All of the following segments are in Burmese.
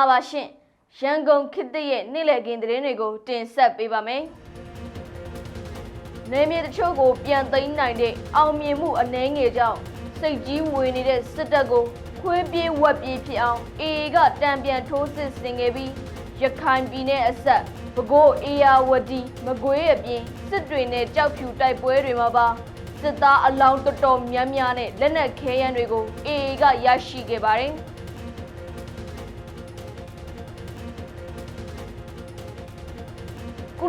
္ဂလာပါရှင်ရန်ကုန်ခေတ်သစ်ရဲ့နေ့လည်ခင်းသတင်းတွေကိုတင်ဆက်ပေးပါမယ်နေမြေတချို့ကိုပြန်သိမ်းနိုင်တဲ့အောင်မြင်မှုအနှဲငယ်ကြောင့်စိတ်ကြီးဝေနေတဲ့စစ်တပ်ကိုခွေးပြေးဝက်ပြေးဖြစ်အောင်အေအေကတံပြန်ထိုးစစ်ဆင်ခဲ့ပြီးရခိုင်ပြည်နယ်အဆက်ပဲခူးအေယာဝတီမကွေးအပြင်စစ်တွေနဲ့ကြောက်ဖြူတိုက်ပွဲတွေမှာပါစစ်သားအလောင်းတော်တော်များများနဲ့လက်နက်ခဲယမ်းတွေကိုအေအေကရရှိခဲ့ပါတယ်။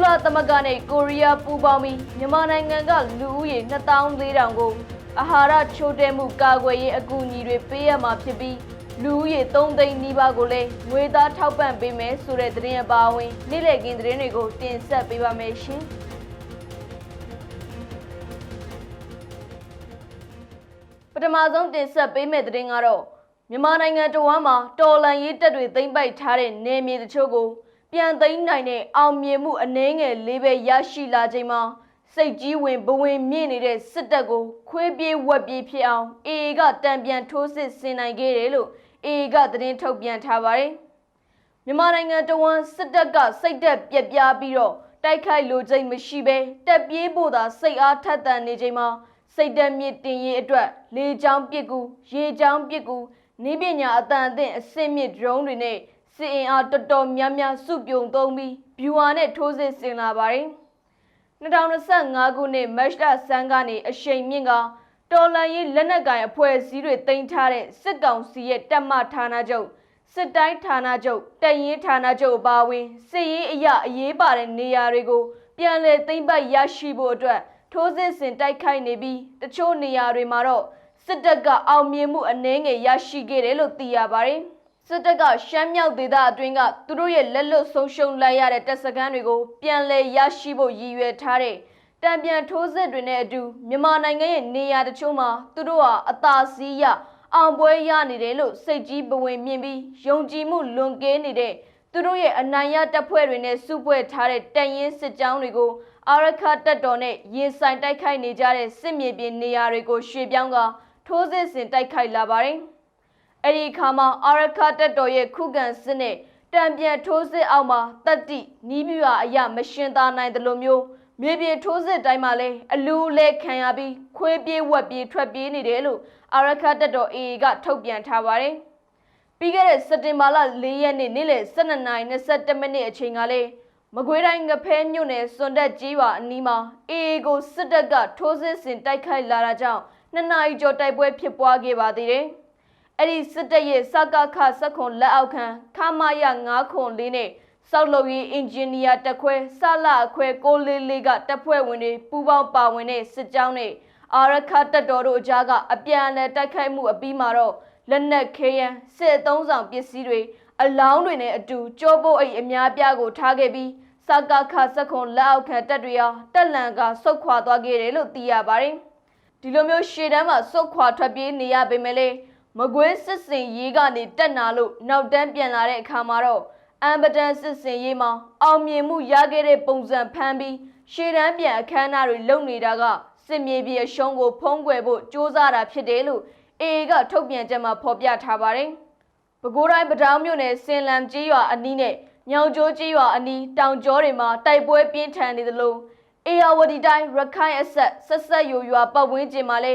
လသမဂ္ဂနဲ့ကိုရီးယားပူးပေါင်းပြီးမြန်မာနိုင်ငံကလူဦးရေ2400ကိုအာဟာရချိုးတဲမှုကာကွယ်ရေးအကူအညီတွေပေးရမှာဖြစ်ပြီးလူဦးရေ3သိန်းနီးပါးကိုလည်းငွေသားထောက်ပံ့ပေးမယ်ဆိုတဲ့သတင်းအပါအဝင်နေ့လည်ခင်းသတင်းတွေကိုတင်ဆက်ပေးပါမယ်ရှင်ပထမဆုံးတင်ဆက်ပေးမယ့်သတင်းကတော့မြန်မာနိုင်ငံတော်ဝန်မှာတော်လန်ရေးတပ်တွေသိမ်းပိုက်ထားတဲ့နေမြေတချို့ကို ပြန်သိမ်းနိုင်တဲ့အောင်မြင်မှုအနှဲငယ်လေးပဲရရှိလာချိန်မှာစိတ်ကြီးဝင်ဘဝင်မြင့်နေတဲ့စစ်တပ်ကိုခွေးပြေးဝက်ပြေးဖြစ်အောင်အေအေကတံပြန်ထိုးစစ်ဆင်နိုင်ခဲ့တယ်လို့အေအေကသတင်းထုတ်ပြန်ထားပါတယ်။မြန်မာနိုင်ငံတော်ဝန်စစ်တပ်ကစိတ်သက်ပြက်ပြားပြီးတော့တိုက်ခိုက်လိုချိန်မရှိဘဲတက်ပြေးဖို့သာစိတ်အားထက်သန်နေချိန်မှာစိတ်သက်မြင့်တင်ရေးအတွက်လေကြောင်းပစ်ကူရေကြောင်းပစ်ကူနေပညာအတန်အသင့်အစင့်မြင့် drone တွေနဲ့ စစ်အင်အားတော်တော်များများစုပြုံသုံးပြီး viewer နဲ့ထိုးစစ်ဆင်လာပါတယ်။2025ခုနှစ်မတ်လဆန်းကနေအရှိန်မြင့်ကတော်လန်ရေးလက်နက်ကိုင်အဖွဲ့အစည်းတွေတင်ထားတဲ့စစ်ကောင်စီရဲ့တပ်မဌာနချုပ်စစ်တိုင်းဌာနချုပ်တပ်ရင်းဌာနချုပ်အပါအဝင်စစ်ရေးအရာအရေးပါတဲ့နေရာတွေကိုပြန်လည်သိမ်းပိုက်ရရှိဖို့အတွက်ထိုးစစ်ဆင်တိုက်ခိုက်နေပြီးတချို့နေရာတွေမှာတော့စစ်တပ်ကအောင်မြင်မှုအနည်းငယ်ရရှိခဲ့တယ်လို့သိရပါတယ်။ စစ်တပ်ကရှမ်းမြောက်ဒေသအတွင်းကသူတို့ရဲ့လက်လွတ်ဆုံးရှုံးလိုက်ရတဲ့တပ်စခန်းတွေကိုပြန်လည်ရရှိဖို့ရည်ရွယ်ထားတဲ့တံပြန်ထိုးစစ်တွေနဲ့အတူမြန်မာနိုင်ငံရဲ့နေရာတချို့မှာသူတို့ဟာအသာစီးရအောင်ပွဲရနေတယ်လို့စိတ်ကြီးပဝင်မြင်ပြီးယုံကြည်မှုလွန်ကဲနေတဲ့သူတို့ရဲ့အနိုင်ရတပ်ဖွဲ့တွေနဲ့စုဖွဲ့ထားတဲ့တန်ရင်စစ်ကြောင်းတွေကိုအာရခတပ်တော်နဲ့ရင်ဆိုင်တိုက်ခိုက်နေကြတဲ့စစ်မြေပြင်နေရာတွေကိုရွှေ့ပြောင်းကထိုးစစ်ဆင်တိုက်ခိုက်လာပါတယ်။ အဲ့ဒီအခါမှာအာရခတက်တော်ရဲ့ခုခံစစ်နဲ့တံပြန်ထိုးစစ်အောက်မှာတက်တိနီးပြွာအရာမရှင်သာနိုင်တယ်လို့မျိုးမြေပြင်ထိုးစစ်တိုင်းမှာလဲအလူလဲခံရပြီးခွေးပြေးဝက်ပြေးထွက်ပြေးနေတယ်လို့အာရခတက်တော် AA ကထုတ်ပြန်ထားပါတယ်။ပြီးခဲ့တဲ့စက်တင်ဘာလ၄ရက်နေ့နေ့လယ်12:22မိနစ်အချိန်ကလေးမကွေးတိုင်းငဖဲမြို့နယ်စွန်တက်ကြီးရွာအနီးမှာ AA ကိုစစ်တပ်ကထိုးစစ်ဆင်တိုက်ခိုက်လာတာကြောင့်နှစ်နာရီကျော်တိုက်ပွဲဖြစ်ပွားခဲ့ပါသေးတယ်။ အဲ့ဒီစစ်တပ်ရဲ့စကခစက်ခွန်လက်အောက်ခံခမာယ9ခွန်လေးနဲ့စောက်လုပ်ရေးအင်ဂျင်နီယာတက်ခွဲစလအခွဲ644ကတပ်ဖွဲ့ဝင်တွေပူးပေါင်းပါဝင်တဲ့စစ်ကြောင်းနဲ့အာရခတပ်တော်တို့အကြားကအပြန်အလှန်တိုက်ခိုက်မှုအပြီးမှာတော့လက်နက်ခဲယမ်းစစ်အုံဆောင်ပစ္စည်းတွေအလောင်းတွေနဲ့အတူကြောပိုးအိတ်အများပြားကိုထားခဲ့ပြီးစကခစက်ခွန်လက်အောက်ခံတပ်တွေဟာတက်လန်ကဆုတ်ခွာသွားခဲ့တယ်လို့သိရပါတယ်။ဒီလိုမျိုးရှေ့တန်းမှာစုတ်ခွာထွက်ပြေးနေရပေမဲ့လေ မကွေးစစ်စင်ရေးကနေတက်နာလို့နောက်တန်းပြန်လာတဲ့အခါမှာတော့အမ်ဘဒန်စစ်စင်ရေးမှာအောင်မြင်မှုရခဲ့တဲ့ပုံစံဖမ်းပြီးရှေ့တန်းပြန်အခမ်းအနားတွေလုပ်နေတာကစစ်မြေပြင်အရှုံးကိုဖုံးကွယ်ဖို့စ조사တာဖြစ်တယ်လို့အေအေကထုတ်ပြန်ချက်မှာဖော်ပြထားပါတယ်။ပဲခူးတိုင်းပတောင်းမြို့နယ်စင်လံကြီးရွာအနီးနဲ့ညောင်ကျိုးကြီးရွာအနီးတောင်ကျောတွေမှာတိုက်ပွဲပြင်းထန်နေသလိုအေယာဝတီတိုင်းရခိုင်အဆက်ဆက်ဆက်ယူရွာပတ်ဝန်းကျင်မှာလဲ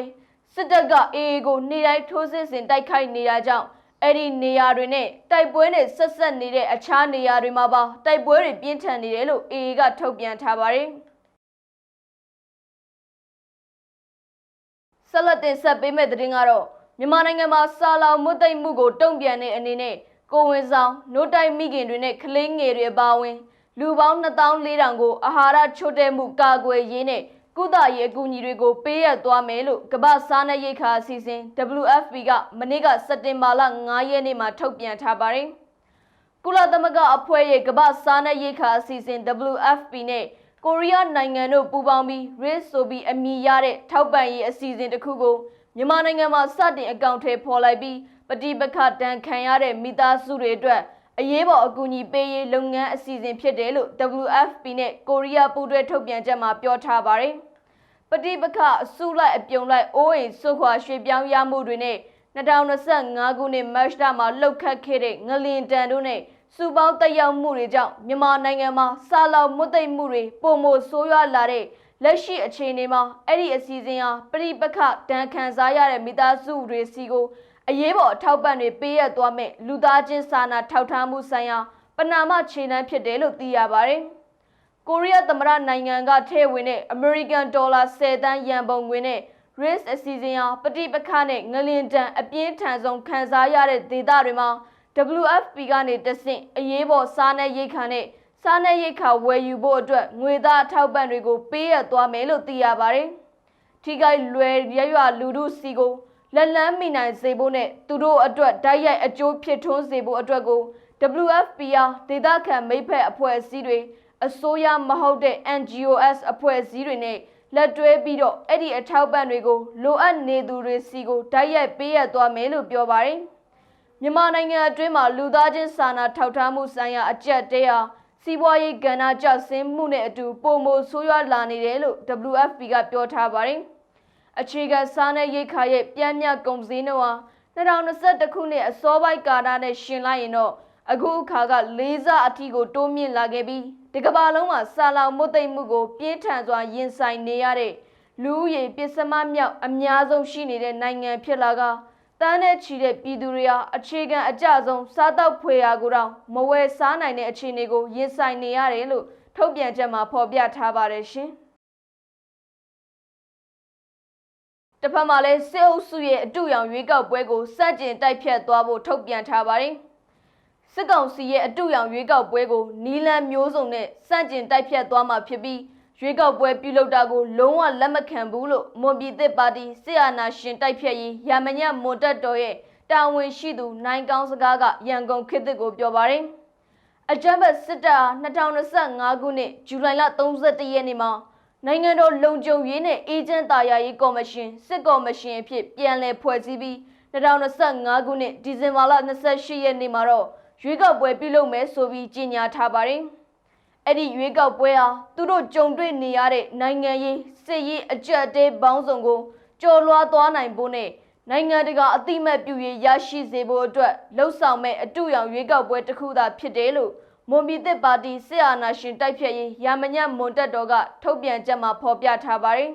စစ်တပ်ကအေအေကိုနေတိုင်းထိုးစစ်ဆင်တိုက်ခိုက်နေတာကြောင့်အဲ့ဒီနေရာတွေနဲ့တိုက်ပွဲနဲ့ဆက်ဆက်နေတဲ့အခြားနေရာတွေမှာပါတိုက်ပွဲတွေပြင်းထန်နေတယ်လို့အေအေကထုတ်ပြန်ထားပါတယ်ဆက်လက်တင်ဆက်ပေးမယ့်သတင်းကတော့မြန်မာနိုင်ငံမှာစာလောင်မွတ်သိမ့်မှုကိုတုံ့ပြန်တဲ့အနေနဲ့ကိုဝင်ဆောင်နို့တိုက်မိခင်တွေနဲ့ကလေးငယ်တွေအပါအဝင် လူပေါင်း2400ကိုအာဟာရချို့တဲ့မှုကာကွယ်ရေးနဲ့ ကုသရေးအကူအညီတွေကိုပေးရသွားမယ်လို့ကမ္ဘာစားနပ်ရိက္ခာအစီအစဉ် WFP ကမနေ့ကစက်တင်ဘာလ9ရက်နေ့မှာထုတ်ပြန်ထားပါတယ်။ကုလသမဂ္ဂအဖွဲ့ရဲ့ကမ္ဘာစားနပ်ရိက္ခာအစီအစဉ် WFP နဲ့ကိုရီးယားနိုင်ငံတို့ပူးပေါင်းပြီး RIS ဆိုပြီးအမည်ရတဲ့ထောက်ပံ့ရေးအစီအစဉ်တစ်ခုကိုမြန်မာနိုင်ငံမှာစတင်အကောင့်ထဲပေါ်လိုက်ပြီးပฏิပက္ခတန်ခံရတဲ့မိသားစုတွေအတွက်အရေးပေါ်အကူအညီပေးရေးလုပ်ငန်းအစီအစဉ်ဖြစ်တယ်လို့ WFP နဲ့ကိုရီးယားပူးတွဲထုတ်ပြန်ချက်မှာပြောထားပါတယ်။ ပฏิပက္ခအစုလိုက်အပြုံလိုက်အိုးအိမ်ဆုတ်ခွာရွှေ့ပြောင်းရမှုတွေနဲ့2025ခုနှစ်မတ်လမှာလှုပ်ခတ်ခဲ့တဲ့ငလင်တန်တို့နဲ့စူပေါင်းတက်ရောက်မှုတွေကြောင့်မြန်မာနိုင်ငံမှာစာလောက်မွတ်သိမ့်မှုတွေပုံမဆိုးရွားလာတဲ့လက်ရှိအခြေအနေမှာအဲ့ဒီအစီအစဉ်ဟာပြိပခဒဏ်ခံစားရတဲ့မိသားစုတွေစီကိုအရေးပေါ်အထောက်ပံ့တွေပေးရသွားမဲ့လူသားချင်းစာနာထောက်ထားမှုဆိုင်ရာပနာမခြေနှမ်းဖြစ်တယ်လို့သိရပါတယ်။ ကိုရီးယားသမ္မတနိုင်ငံကထည့်ဝင်တဲ့ American Dollar 10တန်းရန်ပုံငွေနဲ့ risk အစီအစဉ်ဟာပဋိပက္ခနဲ့ငလင်တန်အပြင်းထန်ဆုံးခံစားရတဲ့ဒေသတွေမှာ WFP ကနေတဆင့်အရေးပေါ်စားနပ်ရိက္ခာနဲ့စားနပ်ရိက္ခာဝယ်ယူဖို့အတွက်ငွေသားအထောက်ပံ့တွေကိုပေးရသွားမယ်လို့သိရပါတယ်။ထိခိုက်လွယ်ရရွလူမှုစီကိုလက်လန်းမိနိုင်စေဖို့နဲ့သူတို့အတွက်ဓာတ်ရိုက်အကျိုးဖြစ်ထွန်းစေဖို့အတွက်ကို WFP အားဒေသခံမိဖက်အဖွဲ့အစည်းတွေ အစိုးရမဟုတ်တဲ့ NGOs အဖွဲ့အစည်းတွေနဲ့လက်တွဲပြီးတော့အဲ့ဒီအထောက်ပံ့တွေကိုလိုအပ်နေသူတွေစီကိုဓာတ်ရိုက်ပေးရသွားမယ်လို့ပြောပါတယ်။မြန်မာနိုင်ငံအတွင်းမှာလူသားချင်းစာနာထောက်ထားမှုဆိုင်ရာအကြက်တဲဟာစီးပွားရေးကဏ္ဍကျဆင်းမှုနဲ့အတူပုံမဆိုးရွားလာနေတယ်လို့ WFP ကပြောထားပါတယ်။အခြေခံစားနပ်ရိက္ခာရဲ့ပြန်းမြကုန်စည်နှုန်းဟာ2021ခုနှစ်အစောပိုင်းကာလနဲ့ရှင်လိုက်ရင်တော့အခုအခါကလေးစားအထီကိုတိုးမြင့်လာခဲ့ပြီး ဒီကမ္ဘာလုံးမှာစာလောင်မွတ်သိမ့်မှုကိုပြင်းထန်စွာရင်ဆိုင်နေရတဲ့လူဦးရေပစ္စမမြောက်အများဆုံးရှိနေတဲ့နိုင်ငံဖြစ်လာကတန်းနဲ့ချီတဲ့ပြည်သူတွေဟာအခြေခံအကျဆုံးစားတောက်ဖွယ်ရာကိုတော့မဝယ်စားနိုင်တဲ့အခြေအနေကိုရင်ဆိုင်နေရတယ်လို့ထုတ်ပြန်ချက်မှာဖော်ပြထားပါတယ်ရှင်။တစ်ဖက်မှာလည်းစစ်အုပ်စုရဲ့အတူရောင်ရွေးကောက်ပွဲကိုစန့်ကျင်တိုက်ဖြတ်သွားဖို့ထုတ်ပြန်ထားပါတယ်။ စစ်ကောင်စီရဲ့အတူရောင်ရွေးကောက်ပွဲကိုနီလန်မျိုးစုံနဲ့စန့်ကျင်တိုက်ဖြတ်သွားမှာဖြစ်ပြီးရွေးကောက်ပွဲပြုလုပ်တာကိုလုံးဝလက်မခံဘူးလို့မွန်ပြည်သစ်ပါတီစစ်အာဏာရှင်တိုက်ဖြတ်ရေးရာမညမွန်တက်တော်ရဲ့တာဝန်ရှိသူနိုင်ကောင်းစကားကရန်ကုန်ခေတ်သစ်ကိုပြောပါတယ်။အကြမ်းဖက်စစ်တပ်ဟာ2025ခုနှစ်ဇူလိုင်လ31ရက်နေ့မှာနိုင်ငံတော်လုံခြုံရေးနဲ့အေဂျင့်တာယာရေးကော်မရှင်စစ်ကော်မရှင်အဖြစ်ပြန်လည်ဖွဲ့စည်းပြီး2025ခုနှစ်ဒီဇင်ဘာလ28ရက်နေ့မှာတော့ ရွေးကောက်ပွဲပြုလုပ်မယ်ဆိုပြီးကြေညာထားပါတယ်။အဲ့ဒီရွေးကောက်ပွဲဟာသူတို့ကြုံတွေ့နေရတဲ့နိုင်ငံရေးစစ်ရေးအကြက်အတဲပေါင်းစုံကိုကျော်လွှားသွားနိုင်ဖို့နဲ့နိုင်ငံတကာအသိမဲ့ပြုရေးရရှိစေဖို့အတွက်လှုံ့ဆော်မဲ့အတူရောင်ရွေးကောက်ပွဲတစ်ခုသာဖြစ်တယ်လို့မွန်ပြည်သစ်ပါတီစစ်အာဏာရှင်တိုက်ဖြတ်ရေးရာမညမွန်တက်တော်ကထုတ်ပြန်ချက်မှာဖော်ပြထားပါတယ်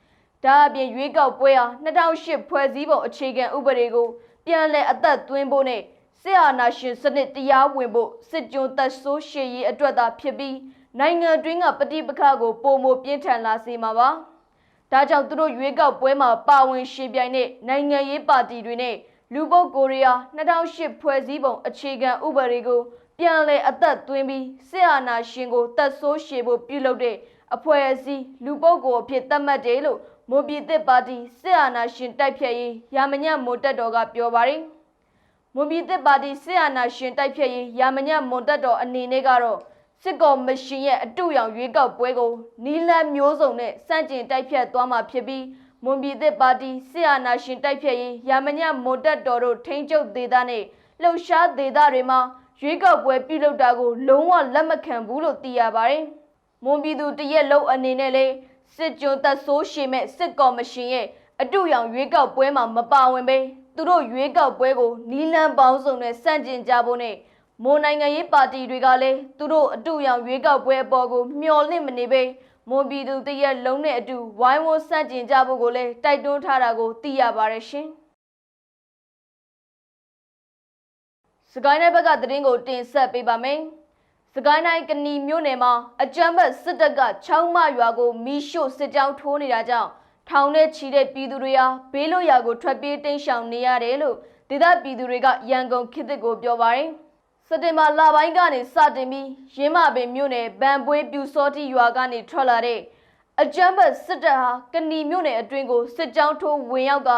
။ဒါအပြင်ရွေးကောက်ပွဲဟာ2008ဖွဲ့စည်းပုံအခြေခံဥပဒေကိုပြန်လည်အသက်သွင်းဖို့နဲ့ စစ်အာဏာရှင်စနစ်တရားဝင်ဖို့စစ်ကြုံသက်ဆိုးရှည်ရေးအတွက်သာဖြစ်ပြီးနိုင်ငံတွင်းကပဋိပက္ခကိုပုံမပြင်းထန်လာစေမှာပါ။ဒါကြောင့်သူတို့ရွေးကောက်ပွဲမှာပါဝင်ရှင်ပြိုင်တဲ့နိုင်ငံရေးပါတီတွေနဲ့လူပုတ်ကိုရီးယား2008ဖွဲ့စည်းပုံအခြေခံဥပဒေကိုပြန်လည်အသက်သွင်းပြီးစစ်အာဏာရှင်ကိုတတ်ဆိုးရှည်ဖို့ပြုလုပ်တဲ့အဖွဲ့အစည်းလူပုတ်ကိုအဖြစ်သတ်မှတ်တယ်လို့မွန်ပြည်သစ်ပါတီစစ်အာဏာရှင်တိုက်ဖြတ်ရေးရာမညမိုတက်တော်ကပြောပါတယ်။ မွန်ပြည်သစ်ပါတီစစ်အာဏာရှင်တိုက်ဖြတ်ရေးရာမညမွန်တက်တော်အနေနဲ့ကတော့စစ်ကော်မရှင်ရဲ့အတူရောင်ရွေးကောက်ပွဲကိုနီလန်မျိုးစုံနဲ့စန့်ကျင်တိုက်ဖြတ်သွားမှာဖြစ်ပြီးမွန်ပြည်သစ်ပါတီစစ်အာဏာရှင်တိုက်ဖြတ်ရေးရာမညမွန်တက်တော်တို့ထိန်းချုပ်ဒေသနဲ့လှုပ်ရှားဒေသတွေမှာရွေးကောက်ပွဲပြုလုပ်တာကိုလုံးဝလက်မခံဘူးလို့သိရပါတယ်။မွန်ပြည်သူတရက်လုံးအနေနဲ့လေစစ်ကြုံသက်ဆိုးရှည်မဲ့စစ်ကော်မရှင်ရဲ့အတူရောင်ရွေးကောက်ပွဲမှာမပါဝင်ပဲ သူတို့ရွေးကောက်ပွဲကိုနီလန်ပေါင်းစုံနဲ့စန့်ကျင်ကြဖို့နဲ့မွန်နိုင်ငံရေးပါတီတွေကလည်းသူတို့အတူရောင်ရွေးကောက်ပွဲအပေါ်ကိုမျှော်လင့်မနေပဲမွန်ပြည်သူတရက်လုံးနဲ့အတူဝိုင်းဝန်းစန့်ကျင်ကြဖို့ကိုလည်းတိုက်တွန်းထားတာကိုသိရပါတယ်ရှင်။စကိုင်းတိုင်းဘက်ကသတင်းကိုတင်ဆက်ပေးပါမယ်။စကိုင်းတိုင်းကဏီမြို့နယ်မှာအကြမ်းဖက်စစ်တပ်ကချောင်းမရွာကိုမီးရှို့စစ်ကြောင်းထိုးနေတာကြောင့် ထောင်နဲ့ချီတဲ့ပြည်သူတွေဟာဘေးလွတ်ရာကိုထွက်ပြေးတိမ်းရှောင်နေရတယ်လို့ဒေသပြည်သူတွေကရန်ကုန်ခေတ်သစ်ကိုပြောပါတယ်။စက်တင်ဘာလပိုင်းကနေစတင်ပြီးရင်းမပင်မြို့နယ်ဗန်ပွေးပြူစောတိရွာကနေထွက်လာတဲ့အကြမ်းဖက်စစ်တပ်ဟာကဏီမြို့နယ်အတွင်းကိုစစ်ကြောင်းထိုးဝင်ရောက်က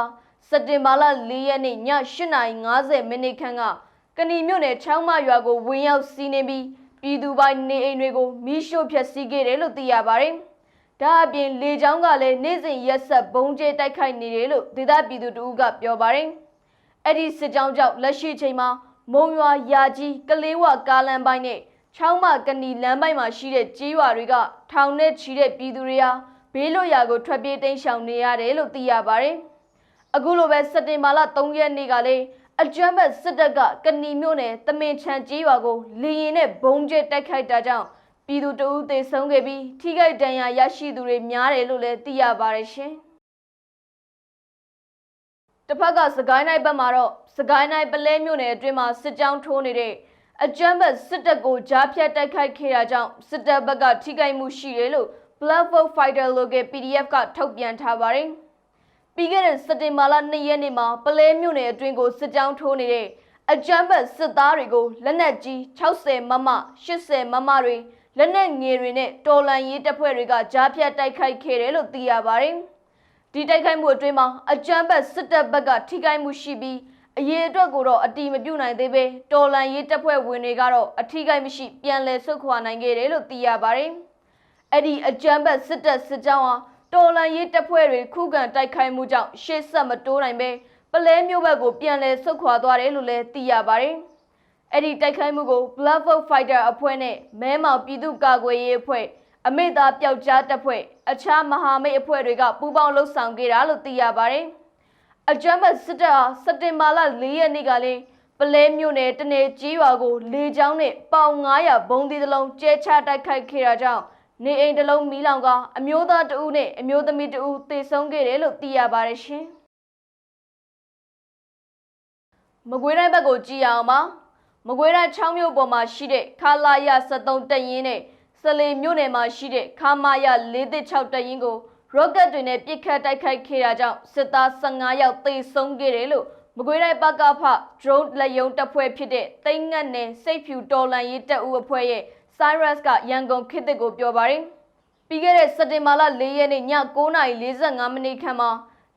စက်တင်ဘာလ၄ရက်နေ့ည8:50မိနစ်ခန့်ကကဏီမြို့နယ်ချောင်းမရွာကိုဝင်ရောက်စီးနှင်းပြီးပြည်သူပိုင်းနေအိမ်တွေကိုမီးရှို့ဖျက်ဆီးခဲ့တယ်လို့သိရပါတယ်။ ဒါအပြင်လေကြောင်းကလည်းနေ့စဉ်ရက်ဆက်ဘုံကျဲတိုက်ခိုက်နေတယ်လို့ဒေသပြည်သူတို့ကပြောပါတယ်။အဲ့ဒီစစ်ကြောင်းကြောင့်လက်ရှိချိန်မှာမုံရွာယာကြီးကလေးဝကားလမ်းပိုင်းနဲ့ချောင်းမကဏီလမ်းပိုင်းမှာရှိတဲ့ကြေးရွာတွေကထောင်နဲ့ချီတဲ့ပြည်သူတွေဟာဘေးလွတ်ရာကိုထွက်ပြေးတိမ်းရှောင်နေရတယ်လို့သိရပါတယ်။အခုလိုပဲစက်တင်ဘာလ3ရက်နေ့ကလည်းအကြမ်းဖက်စစ်တပ်ကကဏီမြို့နယ်တမင်ချန်ကြီးရွာကိုလေရင်နဲ့ဘုံကျဲတိုက်ခိုက်တာကြောင့် ပြည်သူတအုပ်သေဆုံးခဲ့ပြီးထိခိုက်ဒဏ်ရာရရှိသူတွေများတယ်လို့လည်းသိရပါတယ်ရှင်။တစ်ဖက်ကစကိုင်းနိုင်ဘက်မှာတော့စကိုင်းနိုင်ပလဲမြို့နယ်အတွင်းမှာစစ်ကြောင်းထိုးနေတဲ့အကြမ်းဖက်စစ်တပ်ကိုကြားဖြတ်တိုက်ခိုက်ခဲ့တာကြောင့်စစ်တပ်ဘက်ကထိခိုက်မှုရှိတယ်လို့ Black Volt Fighter Local PDF ကထုတ်ပြန်ထားပါတယ်။ပြီးခဲ့တဲ့စက်တင်ဘာလ2ရက်နေ့မှာပလဲမြို့နယ်အတွင်းကိုစစ်ကြောင်းထိုးနေတဲ့အကြမ်းဖက်စစ်သားတွေကိုလက်နက်ကြီး60မမ80မမတွေ လက်နက်ငယ်တွေနဲ့တော်လန်ရေးတပ်ဖွဲ့တွေကကြားဖြတ်တိုက်ခိုက်ခဲ့တယ်လို့သိရပါတယ်။ဒီတိုက်ခိုက်မှုအတွင်းမှာအကြမ်းဖက်စစ်တပ်ဘက်ကထိခိုက်မှုရှိပြီးအရေးအတွက်ကိုတော့အတိမပြုတ်နိုင်သေးပဲတော်လန်ရေးတပ်ဖွဲ့ဝင်တွေကတော့အထိခိုက်မရှိပြန်လည်ဆုတ်ခွာနိုင်ခဲ့တယ်လို့သိရပါတယ်။အဲ့ဒီအကြမ်းဖက်စစ်တပ်စစ်ကြောင်းဟာတော်လန်ရေးတပ်ဖွဲ့တွေခုခံတိုက်ခိုက်မှုကြောင့်ရှေ့ဆက်မတိုးနိုင်ပဲပလဲမျိုးဘက်ကိုပြန်လည်ဆုတ်ခွာသွားတယ်လို့လည်းသိရပါတယ်။ အဲ့ဒီတိုက်ခိုက်မှုကို Black Volt Fighter အဖွဲ့နဲ့မဲမောင်ပြည်သူ့ကာကွယ်ရေးအဖွဲ့အမေသားပျောက်ကြားတပ်ဖွဲ့အခြားမဟာမိတ်အဖွဲ့တွေကပူးပေါင်းလှုပ်ဆောင်ခဲ့တာလို့သိရပါတယ်။အကြမ်းဖက်စစ်တပ်ဟာစက်တင်ဘာလ၄ရက်နေ့ကလည်းပလဲမြို့နယ်တနေကြီးရွာကိုလေကြောင်းနဲ့ပေါင်900ဘုံဒီတစ်လုံးကျဲချတိုက်ခိုက်ခဲ့တာကြောင့်နေအိမ်တစ်လုံးမီးလောင်ကအမျိုးသားတဦးနဲ့အမျိုးသမီးတဦးသေဆုံးခဲ့တယ်လို့သိရပါတယ်ရှင်။မကွေးတိုင်းဘက်ကိုကြည့်ရအောင်ပါ မကွေးတိုင်း6မြို့ပေါ်မှာရှိတဲ့ခလာရ73တပ်ရင်းနဲ့စလေမြို့နယ်မှာရှိတဲ့ခမာရ46တပ်ရင်းကိုရော့ကတ်တွေနဲ့ပစ်ခတ်တိုက်ခိုက်ခဲ့တာကြောင့်စစ်သား15ယောက်သေဆုံးခဲ့တယ်လို့မကွေးတိုင်းပကဖ drone လက်ယုံတပ်ဖွဲ့ဖြစ်တဲ့တိတ်ငတ်နယ်စိတ်ဖြူတော်လန်ရေးတပ်ဦးအဖွဲ့ရဲ့ Cyrus ကရန်ကုန်ခေတ်သစ်ကိုပြောပါတယ်ပြီးခဲ့တဲ့စက်တင်ဘာလ4ရက်နေ့ည9:45မိနစ်ခန့်မှာ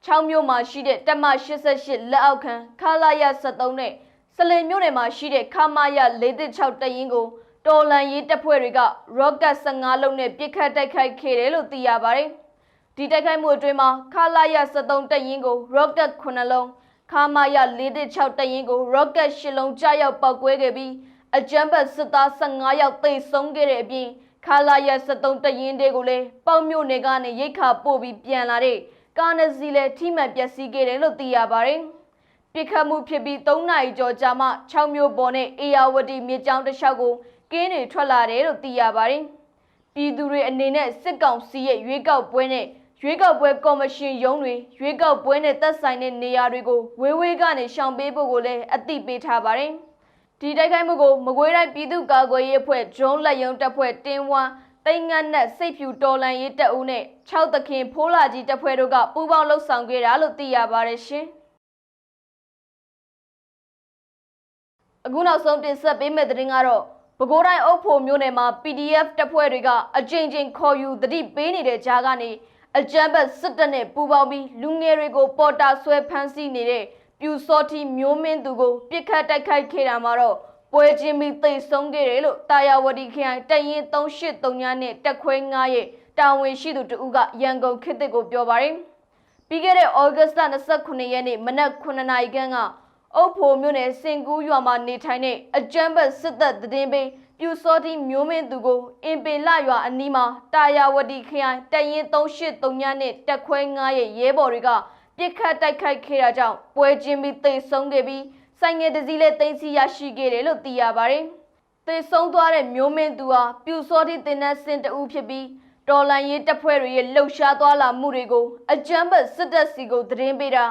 6မြို့မှာရှိတဲ့တက်မ88လက်အောက်ခံခလာရ73နဲ့စ လင်မြို့နယ်မှာရှိတဲ့ခမာရ46တရင်ကိုတော်လန်ရေးတပ်ဖွဲ့တွေက rocket 15လုံးနဲ့ပစ်ခတ်တိုက်ခိုက်ခဲ့တယ်လို့သိရပါတယ်။ဒီတိုက်ခိုက်မှုအတွင်းမှာခလာရ73တရင်ကို rocket 9လုံးခမာရ46တရင်ကို rocket 10လုံးကြားရောက်ပောက်ကွဲခဲ့ပြီးအကြမ်းဖက်စစ်သား15ယောက်သေဆုံးခဲ့တဲ့အပြင်ခလာရ73တရင်တွေကိုလည်းပေါက်မြို့နယ်ကနေရိတ်ခါပို့ပြီးပြန်လာတဲ့ကာနစီလည်းထိမှန်ပျက်စီးခဲ့တယ်လို့သိရပါတယ်။ ပြစ်ခတ်မှုဖြစ်ပြီး3နာရီကျော်ကြာမှ6မျိုးပေါ်နဲ့အေယာဝတီမြေကြောင်းတစ်လျှောက်ကိုကင်းတွေထွက်လာတယ်လို့သိရပါတယ်။ပြည်သူတွေအနေနဲ့စစ်ကောင်စီရဲ့ရွေးကောက်ပွဲနဲ့ရွေးကောက်ပွဲကော်မရှင်ရုံးတွေရွေးကောက်ပွဲနဲ့သက်ဆိုင်တဲ့နေရာတွေကိုဝေးဝေးကနေရှောင်ပေးဖို့ကိုလည်းအသိပေးထားပါတယ်။ဒီတိုက်ခိုက်မှုကိုမကွေးတိုင်းပြည်သူ့ကာကွယ်ရေးအဖွဲ့ဂျုံးလက်ယုံတပ်ဖွဲ့တင်းဝမ်းတိန်ငတ်နဲ့စိတ်ဖြူတော်လန်ရေးတပ်ဦးနဲ့6သခင်ဖိုးလာကြီးတပ်ဖွဲ့တို့ကပူးပေါင်းလှုပ်ဆောင်ခဲ့တာလို့သိရပါတယ်ရှင်။ အခုနောက်ဆုံးတင်ဆက်ပေးမယ့်သတင်းကတော့ပဲခူးတိုင်းအုပ်ဖို့မြို့နယ်မှာ PDF တပ်ဖွဲ့တွေကအကြိမ်ကြိမ်ခေါ်ယူတတိပေးနေတဲ့ကြားကနေအကြမ်းဖက်စစ်တပ်နဲ့ပူးပေါင်းပြီးလူငယ်တွေကိုပေါ်တာဆွဲဖမ်းဆီးနေတဲ့ပြူစောတိမျိုးမင်းသူကိုပြစ်ခတ်တိုက်ခိုက်ခဲ့တာမှာတော့ပွဲချင်းပြီးသိဆုံးခဲ့တယ်လို့တာယာဝတီခရိုင်တရင်383ညနဲ့တက်ခွဲ9ရဲ့တာဝန်ရှိသူတဦးကရန်ကုန်ခေတ်သစ်ကိုပြောပါတယ်။ပြီးခဲ့တဲ့ဩဂတ်စ်လ29ရက်နေ့မနက်9နာရီခန့်က အုပ်ဖိုမြို့နယ်စင်ကူးရွာမှာနေထိုင်တဲ့အကြမ်းဖက်စစ်တပ်တည်င်းပေးပြူစောတိမျိုးမင်းသူကိုအင်ပင်လရွာအနီးမှာတာယာဝတီခရိုင်တရင်383ညနဲ့တက်ခွဲ9ရဲ့ရဲဘော်တွေကပြစ်ခတ်တိုက်ခိုက်ခဲ့တာကြောင့်ပွဲချင်းပြီးသိဆုံးခဲ့ပြီးဆိုင်ငယ်တစ်စီးလည်းတင်စီရရှိခဲ့တယ်လို့သိရပါတယ်။သေဆုံးသွားတဲ့မျိုးမင်းသူဟာပြူစောတိတင်တဲ့စင်တဦးဖြစ်ပြီးတော်လန်ရေးတပ်ဖွဲ့တွေရဲ့လှုပ်ရှားသွားလာမှုတွေကိုအကြမ်းဖက်စစ်တပ်စီကိုသတင်းပေးတာ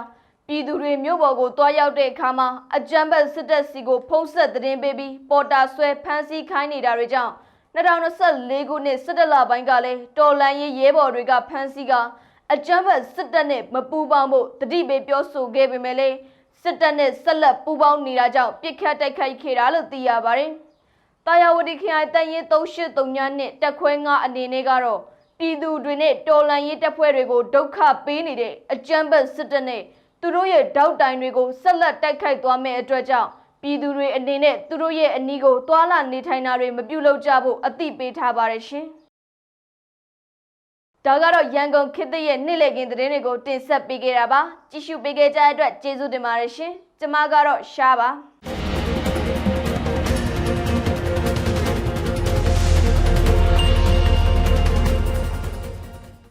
ပြည်သူတွေမြို့ပေါ်ကိုတွားရောက်တဲ့အခါမှာအကြမ်းဖက်စစ်တပ်စီကိုဖုံးဆက်သတင်းပေးပြီးပေါ်တာဆွဲဖမ်းဆီးခိုင်းနေတာတွေကြောင့်2024ခုနှစ်17လပိုင်းကလည်းတော်လန်ရေးရဲဘော်တွေကဖမ်းဆီးကအကြမ်းဖက်စစ်တပ်နဲ့မပူးပေါင်းဖို့တတိပေးပြောဆိုခဲ့ပေမဲ့လည်းစစ်တပ်နဲ့ဆက်လက်ပူးပေါင်းနေတာကြောင့်ပြစ်ခတ်တိုက်ခိုက်ခဲ့တာလို့သိရပါတယ်။တာယာဝတီခရိုင်တန်ရင်383ညနဲ့တက်ခွဲ9အနေနဲ့ကတော့ပြည်သူတွေနဲ့တော်လန်ရေးတပ်ဖွဲ့တွေကိုဒုက္ခပေးနေတဲ့အကြမ်းဖက်စစ်တပ်နဲ့ သူတို့ရဲ့တောက်တိုင်တွေကိုဆက်လက်တိုက်ခိုက်သွားမယ့်အတွက်ကြောင့်ပြည်သူတွေအနေနဲ့သူတို့ရဲ့အနီးကိုသွာလာနေထိုင်တာတွေမပြုလုပ်ကြဖို့အသိပေးထားပါတယ်ရှင်။ဒါကတော့ရန်ကုန်ခေတ်သစ်ရဲ့နေ့လည်ခင်းသတင်းတွေကိုတင်ဆက်ပေးခဲ့တာပါကြည့်ရှုပေးခဲ့ကြတဲ့အတွက်ကျေးဇူးတင်ပါတယ်ရှင်ကျမကတော့ရှားပါ